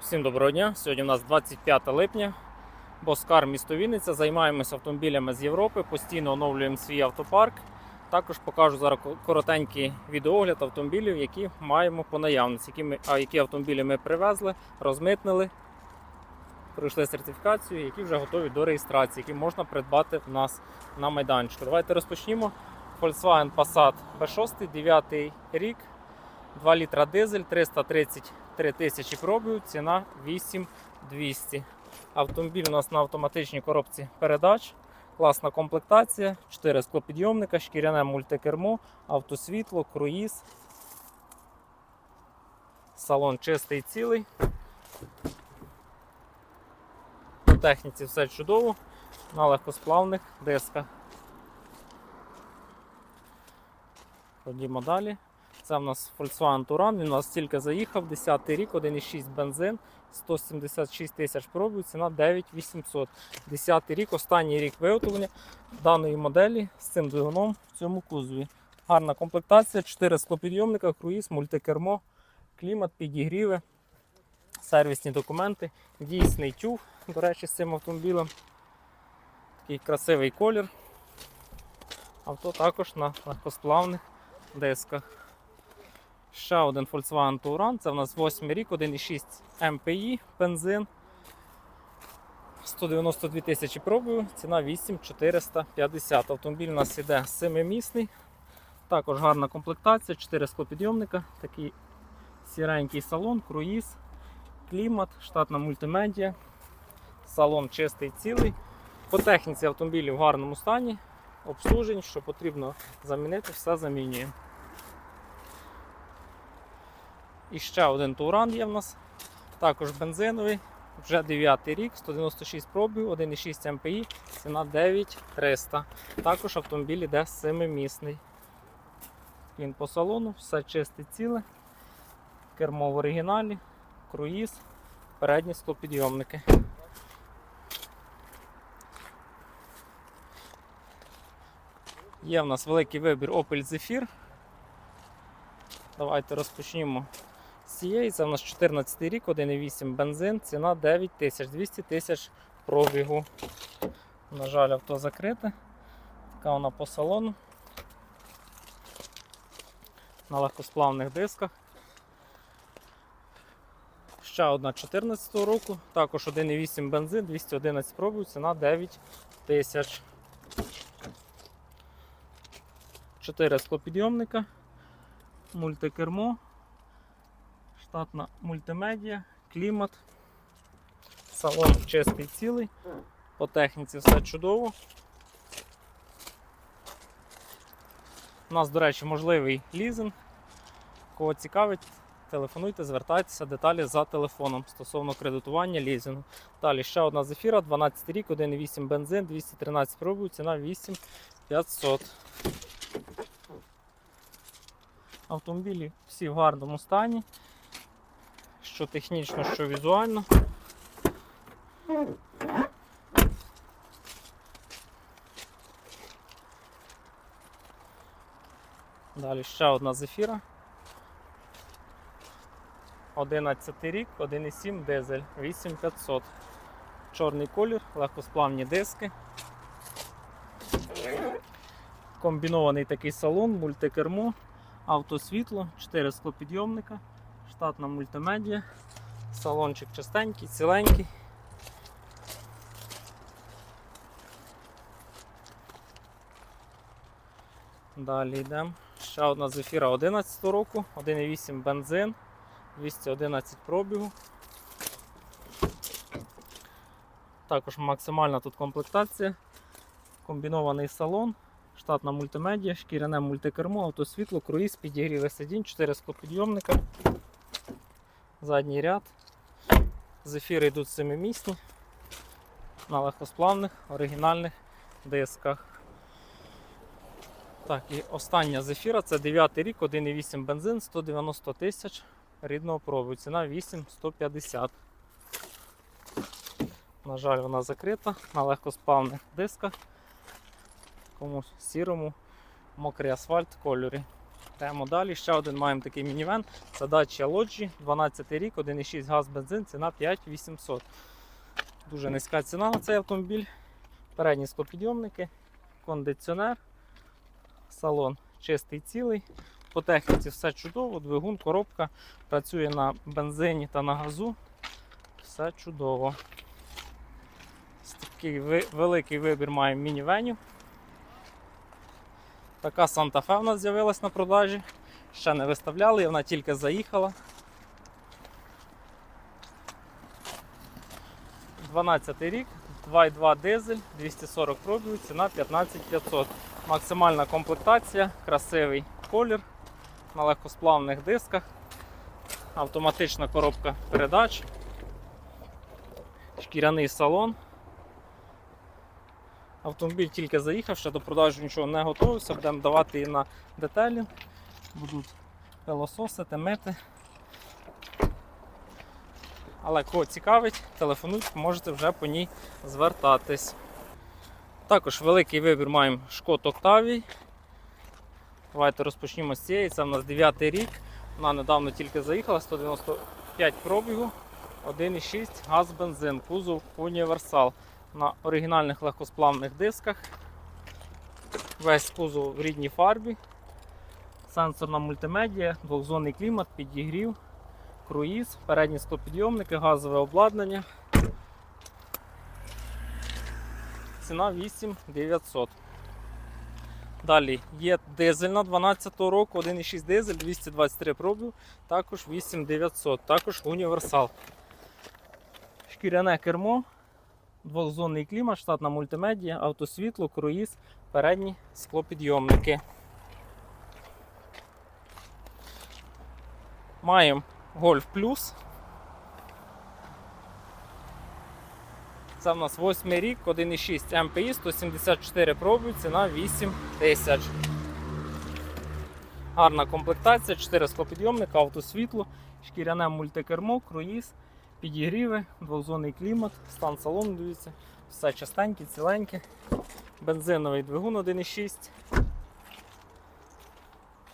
Всім доброго дня. Сьогодні у нас 25 липня. Боскар місто Вінниця. Займаємося автомобілями з Європи, постійно оновлюємо свій автопарк. Також покажу зараз коротенький відеогляд автомобілів, які маємо по наявності, які, ми, а які автомобілі ми привезли, розмитнили, пройшли сертифікацію, які вже готові до реєстрації, які можна придбати в нас на майданчику. Давайте розпочнімо. Volkswagen Passat B6, 9 рік, 2 літра дизель, 333 тисячі пробів, ціна 8200. Автомобіль у нас на автоматичній коробці передач. Класна комплектація, 4 склопідйомника, шкіряне мультикермо, автосвітло, круїз. Салон чистий цілий. По техніці все чудово, на легкосплавних дисках. Ходімо далі. Це в нас Volkswagen Touran, він у нас тільки заїхав, 10 рік, 1,6 бензин, 176 тисяч пробів, ціна 9800. 10 рік, останній рік виготовлення даної моделі з цим двигуном в цьому кузові. Гарна комплектація, 4 склопідйомника, круїз, мультикермо, клімат, підігріви, сервісні документи, дійсний тюг, до речі, з цим автомобілем. Такий красивий колір. Авто також на легкосплавних дисках. Ще один Volkswagen Touran, це в нас 8 рік, 1,6 MPI, бензин. 192 тисячі пробів, ціна 8450. Автомобіль у нас іде 7-місний. Також гарна комплектація, 4 склопідйомника, такий сіренький салон, круїз, клімат, штатна мультимедіа, салон чистий цілий. По техніці автомобілі в гарному стані, обслужень, що потрібно замінити, все замінюємо. І ще один Туран є в нас. Також бензиновий. Вже 9 рік, 196 пробів, 1,6 МПІ, ціна 9300. Також автомобіль іде 7-місний. Він по салону, все чисте ціле. Кермо в оригіналі, круїз, передні склопідйомники. Є в нас великий вибір Opel Zephyr. Давайте розпочнімо цієї. Це в нас 14 рік, 1,8 бензин, ціна 9 тисяч, 200 тисяч пробігу. На жаль, авто закрите. Така вона по салону. На легкосплавних дисках. Ще одна 14 року, також 1,8 бензин, 211 пробів, ціна 9 тисяч. 4 склопідйомника мультикермо, штатна мультимедіа, клімат, салон чистий цілий, по техніці все чудово. У нас, до речі, можливий лізинг. Кого цікавить, телефонуйте, звертайтеся, деталі за телефоном стосовно кредитування лізингу. Далі ще одна зефіра, 12 рік, 1,8 бензин, 213 пробів, ціна 8500. Автомобілі всі в гарному стані, що технічно, що візуально. Далі ще одна зефіра. 11 рік, 1,7 дизель, 8500. Чорний колір, легкосплавні диски. Комбінований такий салон, мультикермо автосвітло, 4 склопідйомника, штатна мультимедіа, салончик чистенький, ціленький. Далі йдемо. Ще одна зефіра 11 року, 1,8 бензин, 211 пробігу. Також максимальна тут комплектація, комбінований салон, штатна мультимедіа, шкіряне мультикермо, автосвітло, круїз, підігріве сидінь, 4 склопідйомника, задній ряд. Зефіри йдуть семимісні, на легкосплавних оригінальних дисках. Так, і остання зефіра це 9 рік, 1,8 бензин, 190 тисяч рідного пробу. Ціна 8150. На жаль, вона закрита на легкоспавних дисках. Комусь сірому, мокрий асфальт кольорі. Йдемо далі. Ще один маємо такий мінівен. Це Dacia Logi, 12 рік, 1,6 газ бензин, ціна 5800. Дуже низька ціна на цей автомобіль. Передні склопідйомники, кондиціонер, салон чистий цілий. По техніці все чудово, двигун, коробка, працює на бензині та на газу. Все чудово. Такий великий вибір маємо мінівенів. Така Santa Fe в нас з'явилась на продажі. Ще не виставляли, вона тільки заїхала. 12 рік, 2,2 дизель, 240 пробігів, ціна 15500. Максимальна комплектація, красивий колір на легкосплавних дисках, автоматична коробка передач, шкіряний салон. Автомобіль тільки заїхав, ще до продажу нічого не готувався, будемо давати її на деталі. Будуть пилососити, мити. Але кого цікавить, телефонуйте, можете вже по ній звертатись. Також великий вибір маємо Шкод Octavia. Давайте розпочнімо з цієї. Це в нас 9 рік. Вона недавно тільки заїхала, 195 пробігу, 1,6 газ бензин, кузов універсал на оригінальних легкосплавних дисках. Весь кузов в рідній фарбі. Сенсорна мультимедія, двохзонний клімат, підігрів, круїз, передні стопідйомники, газове обладнання. Ціна 8900. Далі є дизельна 12 року, 1,6 дизель, 223 пробів, також 8900, також універсал. Шкіряне кермо, двохзонний клімат, штатна мультимедія, автосвітло, круїз, передні склопідйомники. Маємо Golf Plus. Це в нас 8 рік, 1,6 МПІ, 174 пробів, ціна 8 тисяч. Гарна комплектація, 4 склопідйомника, автосвітло, шкіряне мультикермо, круїз, підігріви, двохзонний клімат, стан салону, дивіться, все частеньке, ціленьке. Бензиновий двигун 1,6.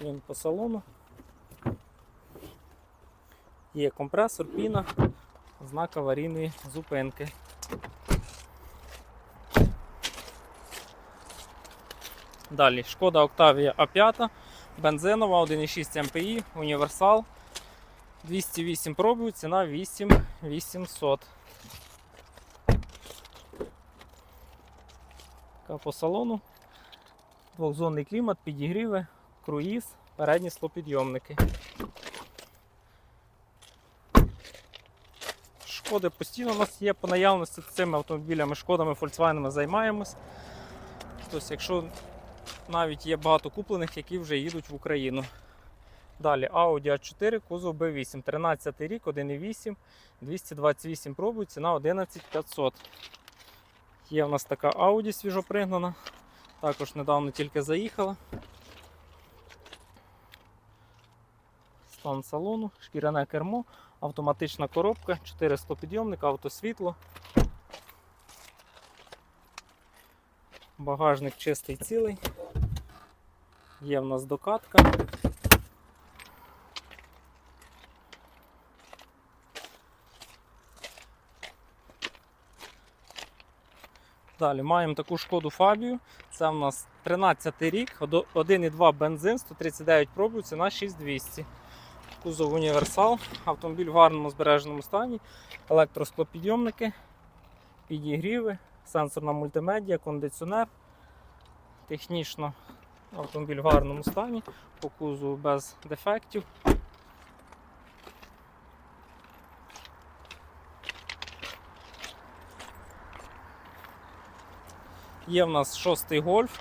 Він по салону. Є компресор, піна, знак аварійної зупинки. Далі шкода Octavia A5, бензинова, 1,6 МПІ, універсал. 208 пробів, ціна 8800. Така по салону. Двохзонний клімат, підігріви, круїз, передні склопідйомники. Шкоди постійно у нас є по наявності цими автомобілями, шкодами, Volkswagen займаємось. Тобто, якщо навіть є багато куплених, які вже їдуть в Україну. Далі Audi A4, кузов B8, 13 рік, 1,8, 228 пробів, ціна 11500. Є в нас така Audi свіжопригнана, також недавно тільки заїхала. Стан салону, шкіряне кермо, автоматична коробка, 4 склопідйомника, автосвітло. Багажник чистий цілий. Є в нас докатка. Далі маємо таку шкоду Фабію. Це в нас 13 рік, 1,2 бензин, 139 пробів, ціна 6200. Кузов універсал, автомобіль в гарному збереженому стані, електросклопідйомники, підігріви, сенсорна мультимедіа, кондиціонер. Технічно автомобіль в гарному стані, по кузову без дефектів. Є в нас шостий гольф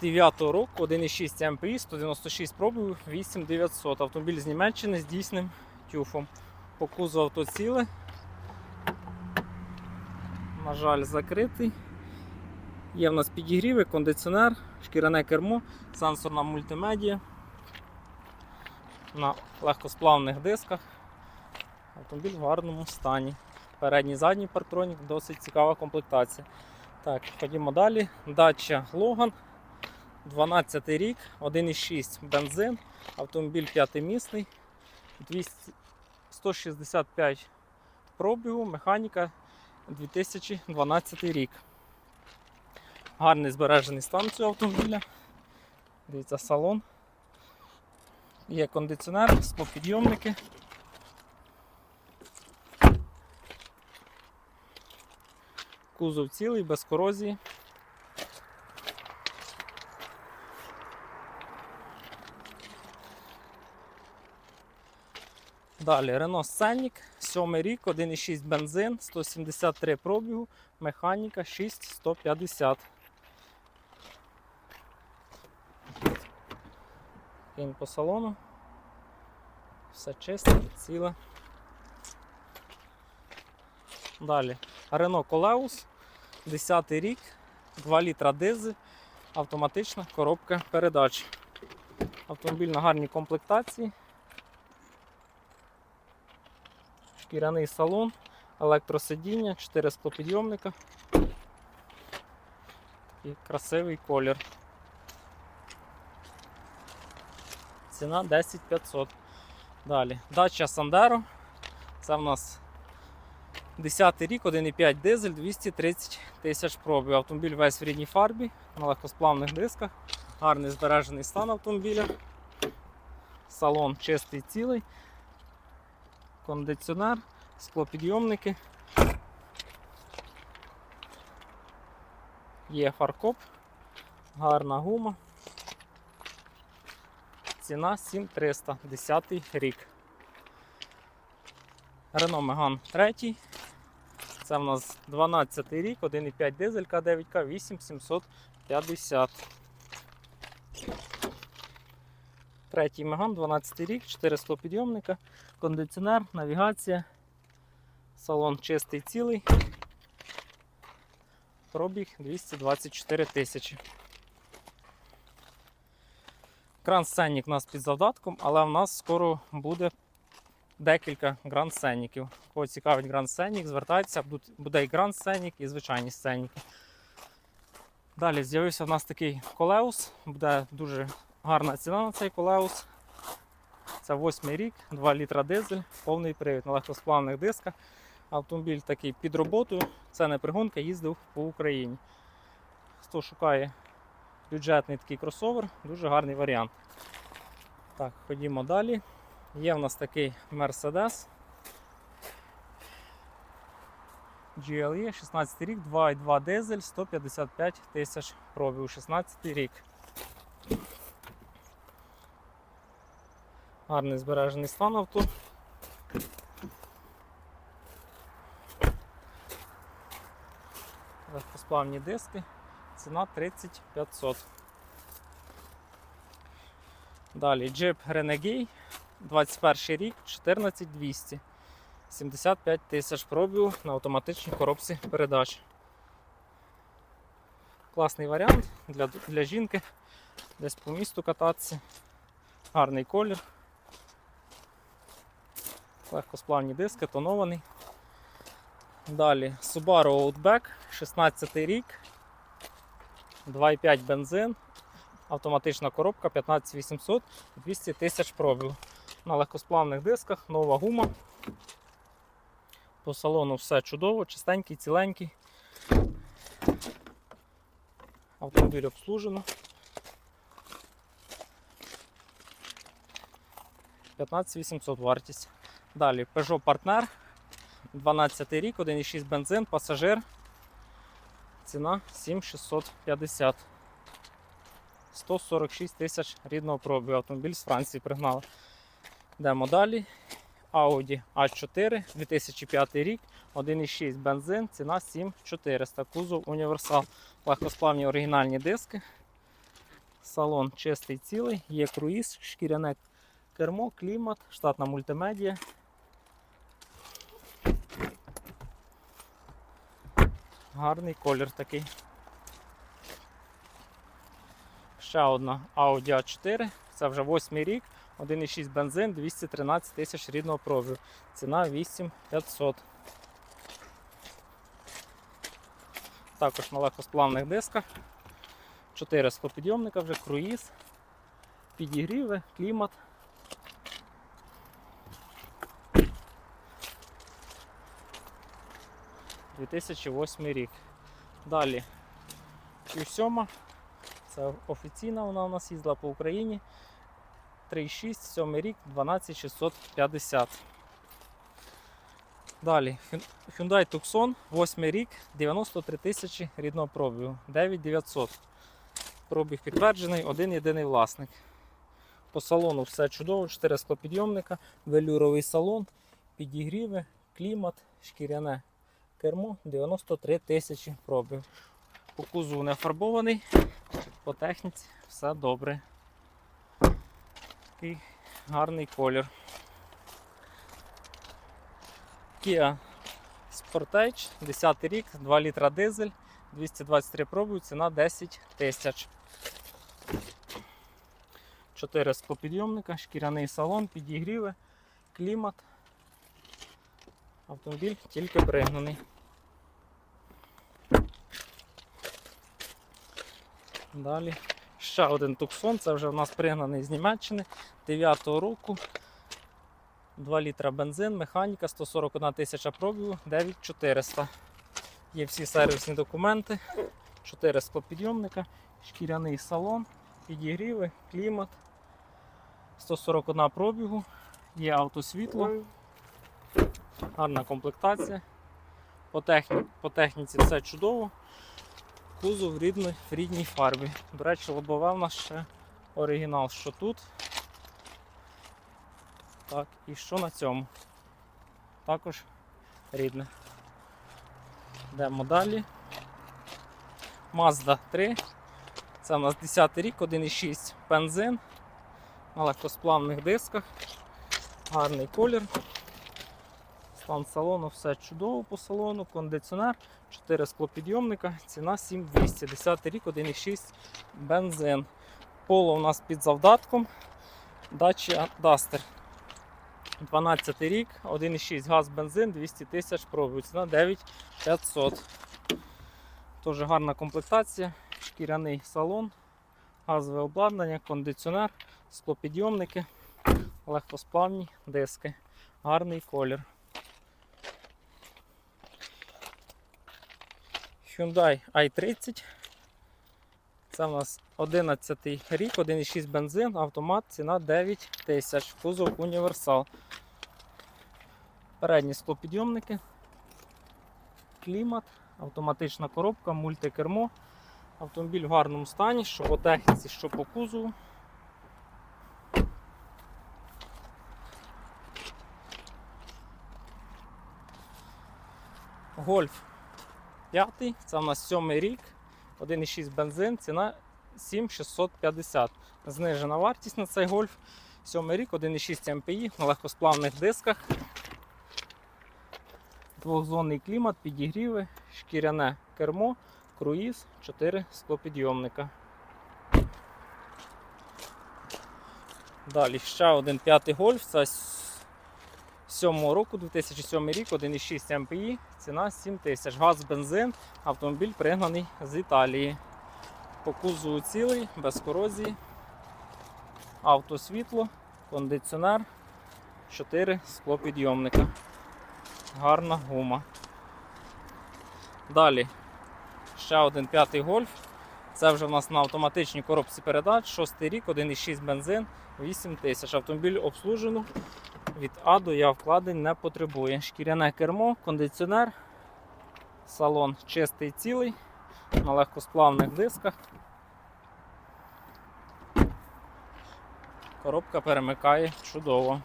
9 року, 1,6 МПІ, 196 пробів, 8900. Автомобіль з Німеччини з дійсним тюфом. По кузову авто ціле. На жаль, закритий. Є в нас підігріви, кондиціонер, шкіряне кермо, сенсорна мультимедія на легкосплавних дисках. Автомобіль в гарному стані. Передній задній парктронік, досить цікава комплектація. Так, ходімо далі. Дача Логан 12 рік, 1,6 бензин, автомобіль п'ятимісний, 200, 165 пробігу, механіка 2012 рік. Гарний збережений стан цього автомобіля. Дивіться, салон. Є кондиціонер, склопідйомники. Кузов цілий, без корозії. Далі Renault Scenic, 7 рік, 1,6 бензин, 173 пробігу, механіка 6150. Кінь по салону. Все чисте, ціле. Далі Renault Coleus, 10 рік, 2 літра дизель, автоматична коробка передач. Автомобіль на гарній комплектації. Шкіряний салон, електросидіння, 4 склопідйомника. І красивий колір. Ціна 10 500. Далі. Дача Сандеро. Це в нас 10 рік, 1,5 дизель, 230 тисяч пробів. Автомобіль весь в рідній фарбі, на легкосплавних дисках. Гарний збережений стан автомобіля. Салон чистий цілий. Кондиціонер, склопідйомники. Є фаркоп, гарна гума. Ціна 7300, 10 рік. Renault Megane 3. Це в нас 12 рік, 1,5 дизель К9К 8750. Третій Megane, 12 рік, 4 склопідйомника, кондиціонер, навігація, салон чистий цілий. Пробіг 224 тисячі. Гранд Сеннік у нас під завдатком, але в нас скоро буде декілька Гранд Сенніків. Кого цікавить Гранд Сеннік, звертайтеся, буде і Гранд Сеннік, і звичайні Сенніки. Далі з'явився в нас такий колеус, буде дуже гарна ціна на цей колеус. Це 8 рік, 2 літра дизель, повний привід на легкосплавних дисках. Автомобіль такий під роботою, це не пригонка, їздив по Україні. Хто шукає бюджетний такий кросовер, дуже гарний варіант. Так, ходімо далі. Є в нас такий Mercedes GLE 16 рік, 2,2 дизель, 155 тисяч пробів, 16 рік. Гарний збережений стан авто. Легкосплавні диски. Ціна 30 500. Далі Jeep Renegade 21 рік, 14200. 75 тисяч пробів на автоматичній коробці передач. Класний варіант для, для жінки. Десь по місту кататися. Гарний колір. Легкосплавні диски, тонований. Далі Subaru Outback, 16 рік. 2,5 бензин. Автоматична коробка 15800, 200 тисяч пробів. На легкосплавних дисках, нова гума. По салону все чудово, чистенький, ціленький. Автомобіль обслужено. 15800 вартість. Далі Peugeot Partner. 12 рік, 1,6 бензин, пасажир. Ціна 7650. 146 тисяч рідного пробігу. Автомобіль з Франції пригнали. Йдемо далі. Audi A4 2005 рік, 1,6 бензин, ціна 7400, кузов універсал. Легкосплавні оригінальні диски. Салон чистий цілий, є круїз, шкіряне кермо, клімат, штатна мультимедія. Гарний колір такий. Ще одна Audi A4, це вже 8 рік, 1,6 бензин, 213 тисяч рідного пробігу. Ціна 8500. Також на легкосплавних дисках. 4 склопідйомника вже, круїз, підігріви, клімат. – 2008 рік. Далі Q7. Це офіційна, вона у нас їздила по Україні. 3,6, 7 рік, 12650. Далі Hyundai Tucson, 8 рік, 93 тисячі рідного пробігу, 9900. Пробіг підтверджений, один єдиний власник. По салону все чудово, 4 склопідйомника, велюровий салон, підігріви, клімат, шкіряне кермо, 93 тисячі пробіг. По кузову не фарбований, по техніці все добре. Такий гарний колір. Kia Sportage, 10 рік, 2 літра дизель, 223 пробів, ціна 10 тисяч. 4 склопідйомника, шкіряний салон, підігріви, клімат. Автомобіль тільки пригнаний. Далі ще один туксон, це вже в нас пригнаний з Німеччини 9-го року. 2 літра бензин, механіка, 141 тисяча пробігу, 9400. Є всі сервісні документи, 4 склопідйомника, шкіряний салон, підігріви, клімат, 141 пробігу, є автосвітло, гарна комплектація. По, техні... По техніці все чудово. Кузов в рідній, в рідній фарбі. До речі, лобове в нас ще оригінал, що тут. Так, і що на цьому? Також рідне. Йдемо далі. Mazda 3. Це у нас 10 рік, 1,6 бензин на легкосплавних дисках. Гарний колір. Стан салону все чудово по салону, кондиціонер, 4 склопідйомника, ціна 7200. 10 рік, 1,6 бензин. Поло у нас під завдатком. Dacia Duster. 12 рік, 1,6 газ бензин, 200 тисяч пробів. Ціна 9500. Дуже гарна комплектація, шкіряний салон, газове обладнання, кондиціонер, склопідйомники, легкосплавні диски. Гарний колір. Hyundai i30. Це у нас 11 рік, 1,6 бензин, автомат, ціна 9 тисяч, кузов універсал. Передні склопідйомники, клімат, автоматична коробка, мультикермо. Автомобіль в гарному стані, що по техніці, що по кузову. Гольф 5, це у нас 7 рік, 1,6 бензин, ціна 7650. Знижена вартість на цей гольф. 7 рік, 1,6 МПІ на легкосплавних дисках. Двохзонний клімат, підігріви, шкіряне кермо, круїз, 4 склопідйомника. Далі ще один п'ятий гольф. Це 7 року, 2007 рік, 1,6 МПІ, ціна 7 тисяч. Газ, бензин, автомобіль пригнаний з Італії. По кузову цілий, без корозії, автосвітло, кондиціонер, 4 склопідйомника. Гарна гума. Далі ще один п'ятий гольф. Це вже в нас на автоматичній коробці передач, 6 рік, 1,6 бензин, 8 тисяч. Автомобіль обслужено. Від А до Я вкладень не потребує. Шкіряне кермо, кондиціонер, салон чистий цілий, на легкосплавних дисках. Коробка перемикає чудово.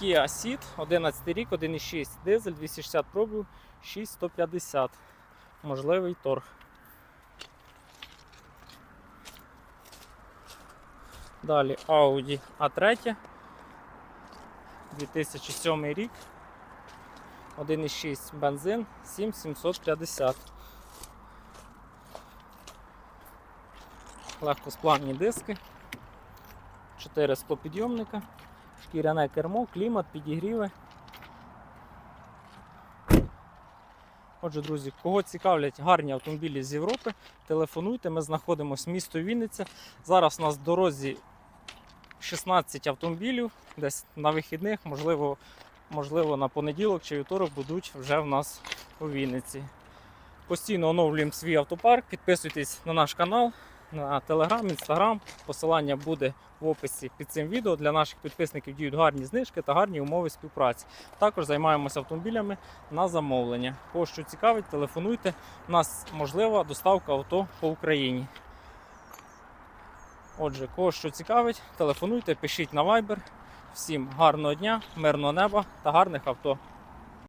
Kia Ceed, 11 рік, 1,6 дизель, 260 пробів, 6150. Можливий торг. Далі Audi A3. 2007 рік. 1,6 бензин, 7750. Легкосплавні диски. 4 склопідйомника, шкіряне кермо, клімат, підігріви. Отже, друзі, кого цікавлять гарні автомобілі з Європи, телефонуйте. Ми знаходимося місто Вінниця. Зараз у нас в дорозі 16 автомобілів. Десь на вихідних, можливо, можливо, на понеділок чи вівторок будуть вже в нас у Вінниці. Постійно оновлюємо свій автопарк. Підписуйтесь на наш канал, на Телеграм, Інстаграм. Посилання буде в описі під цим відео. Для наших підписників діють гарні знижки та гарні умови співпраці. Також займаємося автомобілями на замовлення. Кого що цікавить, телефонуйте. У нас можлива доставка авто по Україні. Отже, кого що цікавить, телефонуйте, пишіть на Viber. Всім гарного дня, мирного неба та гарних авто.